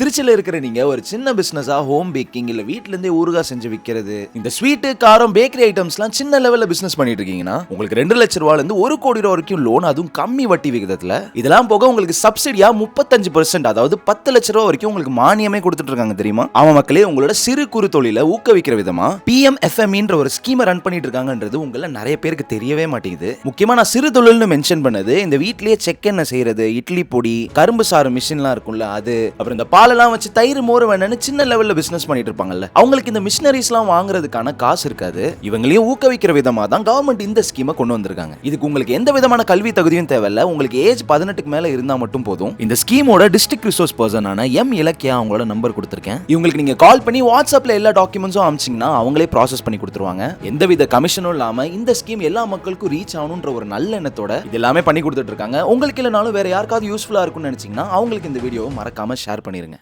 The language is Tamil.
திருச்சியில் இருக்கிற நீங்க ஒரு சின்ன பிசினஸா ஹோம் பேக்கிங் இல்ல வீட்ல இருந்தே ஊறுகாய் செஞ்சு விற்கிறது இந்த ஸ்வீட்டு காரம் பேக்கரி ஐட்டம்ஸ்லாம் சின்ன லெவல்ல பிசினஸ் பண்ணிட்டு இருக்கீங்கன்னா உங்களுக்கு ரெண்டு லட்ச ரூபாயில இருந்து ஒரு கோடி ரூபா வரைக்கும் லோன் அதுவும் கம்மி வட்டி விகிதத்துல. இதெல்லாம் போக உங்களுக்கு சப்சிடியா முப்பத்தஞ்சு பர்சன்ட் அதாவது பத்து லட்ச ரூபா வரைக்கும் உங்களுக்கு மானியமே கொடுத்துட்டு இருக்காங்க தெரியுமா? அவன் மக்களே உங்களோட சிறு குறு தொழிலை ஊக்குவிக்கிற விதமா பிஎம் எஃப்எம்இன்ற ஒரு ஸ்கீமை ரன் பண்ணிட்டு இருக்காங்கன்றது உங்கள நிறைய பேருக்கு தெரியவே மாட்டேங்குது. முக்கியமா நான் சிறு தொழில்னு மென்ஷன் பண்ணது இந்த வீட்லயே செக் எண்ணெய் செய்யறது இட்லி பொடி கரும்பு சாறு மிஷின்லாம் இருக்கும்ல அது அப்புறம் இந்த பாலெல்லாம் வச்சு தயிர் மோர் வேணும்னு சின்ன லெவலில் பிஸ்னஸ் பண்ணிட்டு இருப்பாங்கல்ல. அவங்களுக்கு இந்த மிஷினரிஸ்லாம் வாங்குறதுக்கான காசு இருக்காது. இவங்களையும் ஊக்குவிக்கிற விதமா தான் கவர்மெண்ட் இந்த ஸ்கீமை கொண்டு வந்திருக்காங்க. இதுக்கு உங்களுக்கு எந்த விதமான கல்வி தகுதியும் தேவையில்ல. உங்களுக்கு ஏஜ் பதினெட்டுக்கு மேலே இருந்தால் மட்டும் போதும். இந்த ஸ்கீமோட டிஸ்ட்ரிக்ட் ரிசோர்ஸ் பர்சனான எம் இலக்கியா அவங்களோட நம்பர் கொடுத்துருக்கேன். இவங்களுக்கு நீங்கள் கால் பண்ணி வாட்ஸ்அப்பில் எல்லா டாக்குமெண்ட்ஸும் அமிச்சிங்கன்னா அவங்களே ப்ராசஸ் பண்ணி கொடுத்துருவாங்க. எந்தவித கமிஷனும் இல்லாமல் இந்த ஸ்கீம் எல்லா மக்களுக்கும் ரீச் ஆகணுன்ற ஒரு நல்ல எண்ணத்தோட இது எல்லாமே பண்ணி கொடுத்துட்டு இருக்காங்க. உங்களுக்கு இல்லைனாலும் வேற யாருக்காவது யூஸ்ஃபுல்லாக இருக்கும்னு நினச்சிங்கன்னா அவங்களுக்கு இந்த வீடியோவை மறக்காமல் ஷேர் பண்ணிடுங்க